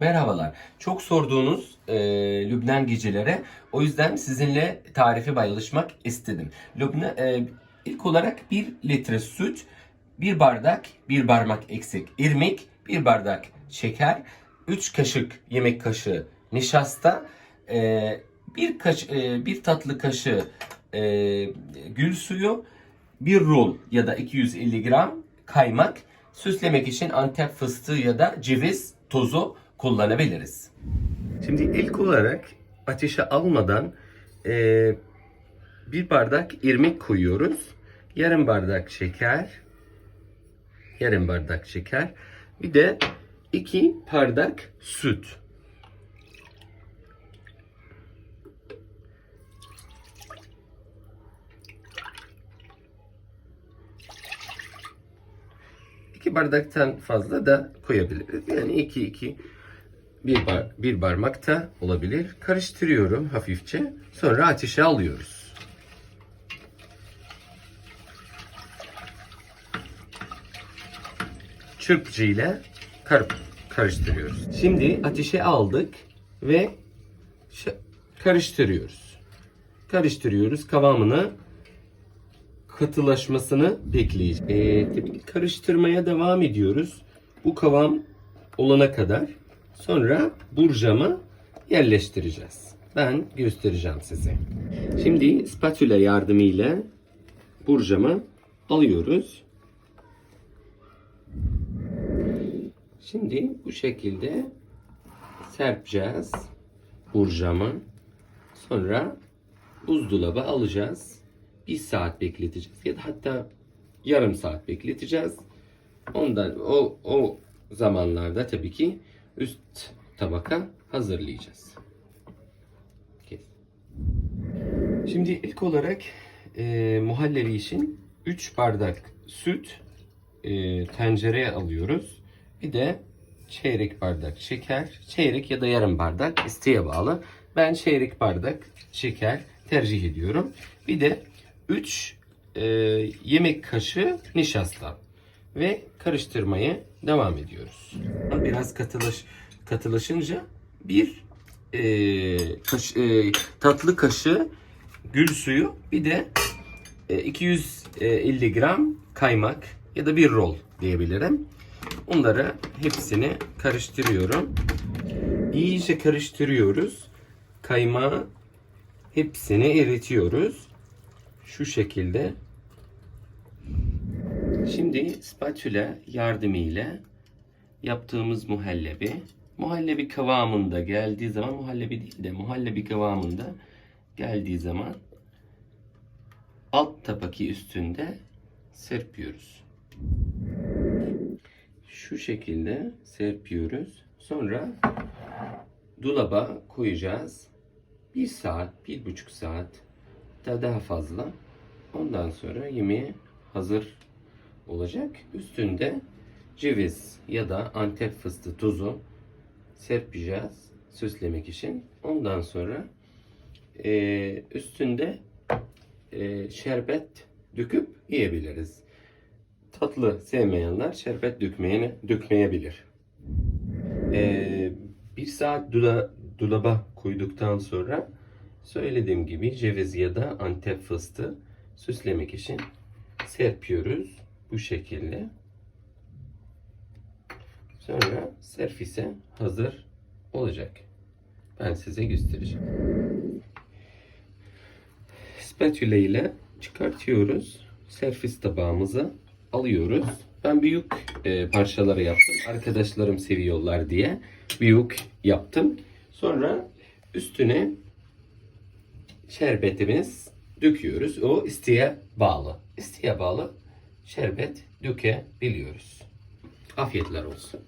Merhabalar. Çok sorduğunuz e, Lübnan gecelere o yüzden sizinle tarifi paylaşmak istedim. Lübnan e, ilk olarak 1 litre süt, 1 bardak, 1 parmak eksik irmik, 1 bardak şeker, 3 kaşık yemek kaşığı nişasta, e, bir kaş, e, bir tatlı kaşığı e, gül suyu, bir rol ya da 250 gram kaymak, süslemek için antep fıstığı ya da ceviz tozu kullanabiliriz. Şimdi ilk olarak ateşe almadan e, bir bardak irmik koyuyoruz. Yarım bardak şeker. Yarım bardak şeker. Bir de iki bardak süt. İki bardaktan fazla da koyabiliriz. Yani iki iki bir, bar, bir parmak da olabilir. Karıştırıyorum hafifçe. Sonra ateşe alıyoruz. Çırpıcı ile kar, karıştırıyoruz. Şimdi ateşe aldık ve karıştırıyoruz. Karıştırıyoruz. Kıvamını katılaşmasını bekleyeceğiz. Ee, karıştırmaya devam ediyoruz. Bu kıvam olana kadar. Sonra burcama yerleştireceğiz. Ben göstereceğim size. Şimdi spatula yardımıyla burcama alıyoruz. Şimdi bu şekilde serpeceğiz burcama. Sonra buzdolaba alacağız. Bir saat bekleteceğiz ya da hatta yarım saat bekleteceğiz. Ondan o o zamanlarda tabii ki üst tabaka hazırlayacağız. Kes. Şimdi ilk olarak e, muhallebi için 3 bardak süt e, tencereye alıyoruz. Bir de çeyrek bardak şeker, çeyrek ya da yarım bardak isteğe bağlı. Ben çeyrek bardak şeker tercih ediyorum. Bir de 3 e, yemek kaşığı nişasta ve karıştırmaya devam ediyoruz. Biraz katılış katılaşınca bir e, kaş, e, tatlı kaşığı gül suyu bir de e, 250 gram kaymak ya da bir rol diyebilirim. Onları hepsini karıştırıyorum. İyice karıştırıyoruz. Kaymağı hepsini eritiyoruz. Şu şekilde. Şimdi spatula yardımıyla yaptığımız muhallebi muhallebi kıvamında geldiği zaman muhallebi değil de muhallebi kıvamında geldiği zaman alt tabaki üstünde serpiyoruz. Şu şekilde serpiyoruz. Sonra dolaba koyacağız. Bir saat, bir buçuk saat da daha fazla. Ondan sonra yemeğe hazır olacak. Üstünde ceviz ya da antep fıstığı tuzu serpeceğiz süslemek için. Ondan sonra e, üstünde e, şerbet döküp yiyebiliriz. Tatlı sevmeyenler şerbet dökmeyene, dökmeyebilir. E, bir saat dula, dolaba koyduktan sonra söylediğim gibi ceviz ya da antep fıstığı süslemek için serpiyoruz bu şekilde. Sonra servise hazır olacak. Ben size göstereceğim. Spatula ile çıkartıyoruz. Servis tabağımıza alıyoruz. Ben büyük e, parçaları yaptım. Arkadaşlarım seviyorlar diye büyük yaptım. Sonra üstüne şerbetimiz döküyoruz. O isteğe bağlı. İsteğe bağlı şerbet dökebiliyoruz. Afiyetler olsun.